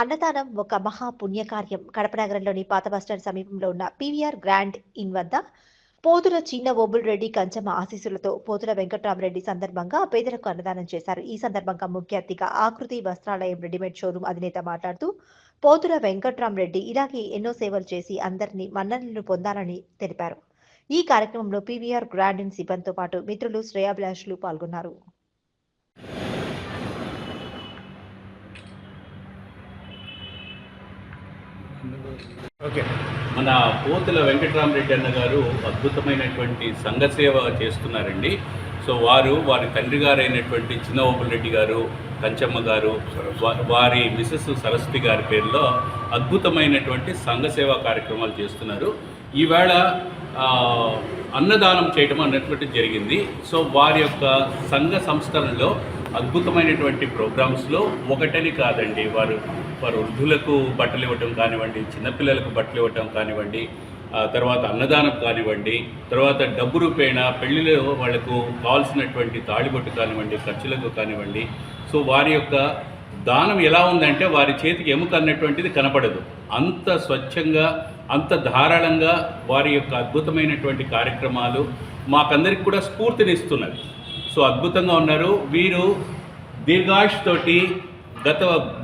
అన్నదానం ఒక మహా పుణ్యకార్యం కడప నగరంలోని పాత బస్టాండ్ సమీపంలో ఉన్న పీవీఆర్ గ్రాండ్ ఇన్ వద్ద పోతుల చిన్న ఓబుల్ రెడ్డి కంచమ ఆశీస్సులతో పోతుల వెంకట్రామరెడ్డి సందర్భంగా పేదలకు అన్నదానం చేశారు. ఈ సందర్భంగా ముఖ్య అతిథిగా ఆకృతి వస్త్రాలయం రెడీమేడ్ షోరూం అధినేత మాట్లాడుతూ పోతుల వెంకట్రామరెడ్డి ఇలాగే ఎన్నో సేవలు చేసి అందరినీ మన్ననలు పొందాలని తెలిపారు. ఈ కార్యక్రమంలో పీవీఆర్ గ్రాండ్ ఇన్ సిబ్బందితో పాటు మిత్రులు శ్రేయాభిలాషులు పాల్గొన్నారు. ఓకే. మన పోతుల వెంకటరామరెడ్డి అన్న గారు అద్భుతమైనటువంటి సంఘ సేవ చేస్తున్నారండి. సో వారు వారి తండ్రి గారైనటువంటి చిన్నఓపుల్ రెడ్డి గారు కంచమ్మ గారు వారి మిసెస్ సరస్వతి గారి పేరులో అద్భుతమైనటువంటి సంఘ సేవా కార్యక్రమాలు చేస్తున్నారు. ఈవేళ అన్నదానం చేయటం అన్నటువంటి జరిగింది. సో వారి యొక్క సంఘ సంస్కరణలో అద్భుతమైనటువంటి ప్రోగ్రామ్స్లో ఒకటని కాదండి వారు వారు వృద్ధులకు బట్టలు ఇవ్వటం కానివ్వండి చిన్నపిల్లలకు బట్టలు ఇవ్వటం కానివ్వండి తర్వాత అన్నదానం కానివ్వండి తర్వాత డబ్బు రూపేణ పెళ్ళిలో వాళ్ళకు కావాల్సినటువంటి తాళిబొట్టు కానివ్వండి ఖర్చులకు కానివ్వండి. సో వారి యొక్క దానం ఎలా ఉందంటే వారి చేతికి ఎముక అన్నటువంటిది కనపడదు. అంత స్వచ్ఛంగా అంత ధారాళంగా వారి యొక్క అద్భుతమైనటువంటి కార్యక్రమాలు మాకందరికి కూడా స్ఫూర్తినిస్తున్నవి. సో అద్భుతంగా ఉన్నారు. వీరు దీర్ఘాయుష్ తోటి గత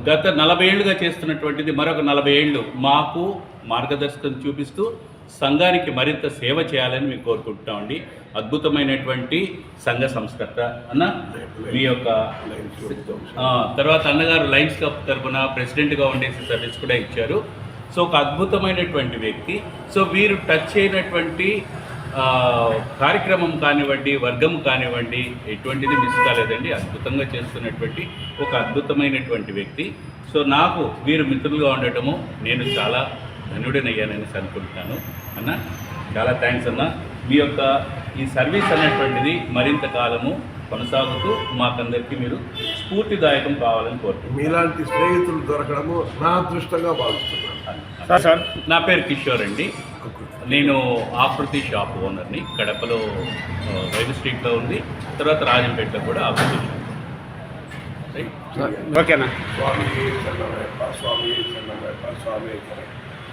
గత నలభై ఏళ్ళుగా చేస్తున్నటువంటిది మరొక నలభై ఏళ్ళు. మాకు మార్గదర్శకం చూపిస్తూ సంఘానికి మరింత సేవ చేయాలని మేము కోరుకుంటున్నామండి అద్భుతమైనటువంటి సంఘ సంస్కర్త అన్న మీ యొక్క తర్వాత అన్నగారు లైన్స్ క్లబ్ తరఫున ప్రెసిడెంట్గా ఉండేసి సర్వీస్ కూడా ఇచ్చారు. సో ఒక అద్భుతమైనటువంటి వ్యక్తి. సో వీరు టచ్ అయినటువంటి కార్యక్రమం కానివ్వండి వర్గం కానివ్వండి ఎటువంటిది మిస్ కాలేదండి. అద్భుతంగా చేస్తున్నటువంటి ఒక అద్భుతమైనటువంటి వ్యక్తి. సో నాకు వీరు మిత్రులుగా ఉండటము నేను చాలా ధన్యుడనయ్యానని అనుకుంటున్నాను. అన్న చాలా థ్యాంక్స్ అన్న. మీ యొక్క ఈ సర్వీస్ అనేటువంటిది మరింత కాలము కొనసాగుతూ మాకందరికీ మీరు స్ఫూర్తిదాయకం కావాలని కోరుకుంటున్నాను. మీలాంటి స్నేహితులు దొరకడము నా అదృష్టంగా భావిస్తున్నాను. సార్ నా పేరు కిషోర్ అండి. నేను ఆకృతి షాప్ ఓనర్ని కడపలో రైలు స్ట్రీట్లో ఉంది. తర్వాత రాజంపేటలో కూడా ఆకృతి షాప్. రైట్? ఓకేనా స్వామి స్వామి స్వామి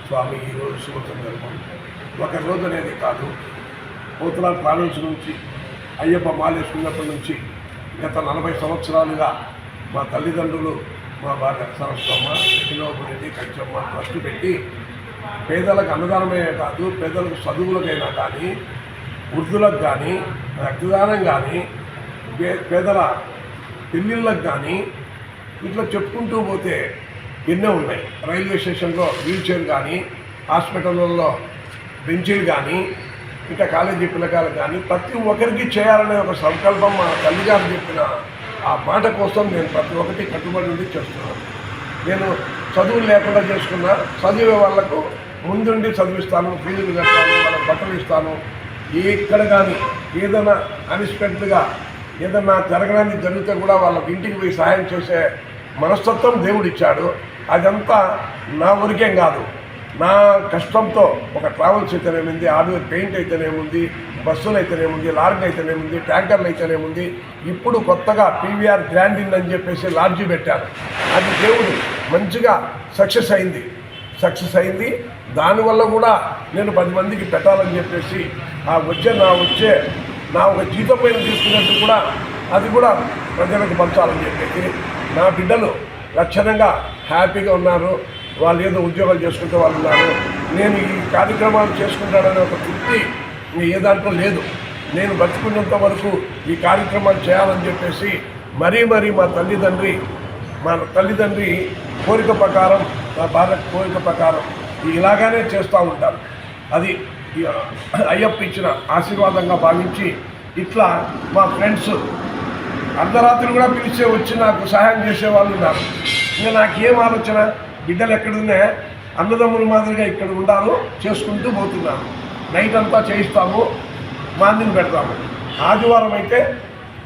స్వామి ఈరోజు శుభ సందర్భం ఒక రోజు అనేది కాదు. పోతుల ట్రావెల్స్ నుంచి అయ్యప్ప మాలేసుకున్నప్పటి నుంచి గత నలభై సంవత్సరాలుగా మా తల్లిదండ్రులు మా భార్య సరస్వమ్మ చిన్నోపురెడ్డి కంచమ్మ ట్రస్ట్ పెట్టి పేదలకు అన్నదానమే కాదు పేదలకు చదువులకైనా కానీ వృద్ధులకు కానీ రక్తదానం కానీ పేదల పెళ్ళిళ్ళకు కానీ ఇట్లా చెప్పుకుంటూ పోతే ఎన్నో ఉన్నాయి. రైల్వే స్టేషన్లో వీల్ చైర్ కానీ హాస్పిటల్లో బెంచీలు కానీ ఇంకా కాలేజీ పిల్లకాయలు కానీ ప్రతి ఒక్కరికి చేయాలనే ఒక సంకల్పం మా తల్లిగారు చెప్పిన ఆ మాట కోసం నేను ప్రతి ఒక్కటి కట్టుబడి ఉండి చేస్తున్నాను. నేను చదువులు లేకుండా చేసుకున్న చదివే వాళ్ళకు ముందుండి చదివిస్తాను ఫీజులు కట్టాను వాళ్ళకి బట్టలు ఇస్తాను. ఎక్కడ కానీ ఏదైనా అన్ఎక్స్పెక్టెడ్గా ఏదైనా జరగడానికి జరిగితే కూడా వాళ్ళకి ఇంటికి పోయి సహాయం చేసే మనస్తత్వం దేవుడు ఇచ్చాడు అదంతా నా ఊరికేం కాదు. నా కష్టంతో ఒక ట్రావెల్స్ అయితేనేముంది హార్డ్వేర్ పెయింట్ అయితేనేముంది బస్సులు అయితేనేముంది లారీ అయితేనేముంది ట్యాంకర్లు అయితేనేముంది ఇప్పుడు కొత్తగా పీవీఆర్ గ్రాండిన్ అని చెప్పేసి లాడ్జీ పెట్టారు. అది దేవుడు. మంచిగా సక్సెస్ అయింది. సక్సెస్ అయింది. దానివల్ల కూడా నేను పది మందికి పెట్టాలని చెప్పేసి ఆ వచ్చే నా వచ్చే నా ఒక జీతం పైన తీసుకున్నట్టు కూడా అది కూడా ప్రజలకు పంచాలని చెప్పేసి నా బిడ్డలు లక్షణంగా హ్యాపీగా ఉన్నారు. వాళ్ళు ఏదో ఉద్యోగాలు చేసుకుంటే వాళ్ళు ఉన్నారు. నేను ఈ కార్యక్రమాలు చేసుకుంటాననే ఒక తృప్తి ఏ దాంట్లో లేదు. నేను బతుకున్నంత వరకు ఈ కార్యక్రమాలు చేయాలని చెప్పేసి మరీ మరీ మా తల్లిదండ్రి మా తల్లిదండ్రి కోరిక ప్రకారం నా భార్య కోరిక ప్రకారం ఇలాగానే చేస్తూ ఉంటారు. అది అయ్యప్ప ఇచ్చిన ఆశీర్వాదంగా భావించి ఇట్లా మా ఫ్రెండ్స్ అర్ధరాత్రి కూడా పిలిచే వచ్చి నాకు సహాయం చేసేవాళ్ళు ఉన్నారు. ఇంకా నాకేం ఆలోచన? బిడ్డలు ఎక్కడున్నా అన్నదమ్ముల మాదిరిగా ఇక్కడ ఉండాలో చేసుకుంటూ పోతున్నాను నైట్ అంతా చేయిస్తాము మాందిని పెడతాము. ఆదివారం అయితే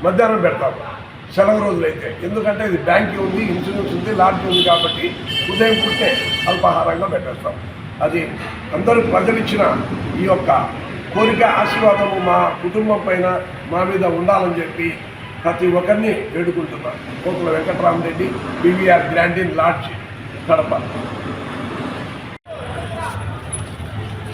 మధ్యాహ్నం పెడతాము. సెలవు రోజులైతే. ఎందుకంటే ఇది బ్యాంక్ ఉంది ఇన్సూరెన్స్ ఉంది లాడ్జ్ ఉంది కాబట్టి ఉదయం పుట్టే అల్పాహారంగా పెట్టేస్తాం. అది అందరూ ప్రజలిచ్చిన ఈ యొక్క కోరిక ఆశీర్వాదము మా కుటుంబం పైన మా మీద ఉండాలని చెప్పి ప్రతి ఒక్కరిని వేడుకుంటున్నాను కోతుల వెంకటరామరెడ్డి పివిఆర్ గ్రాండిన్ లాడ్జ్ కడప.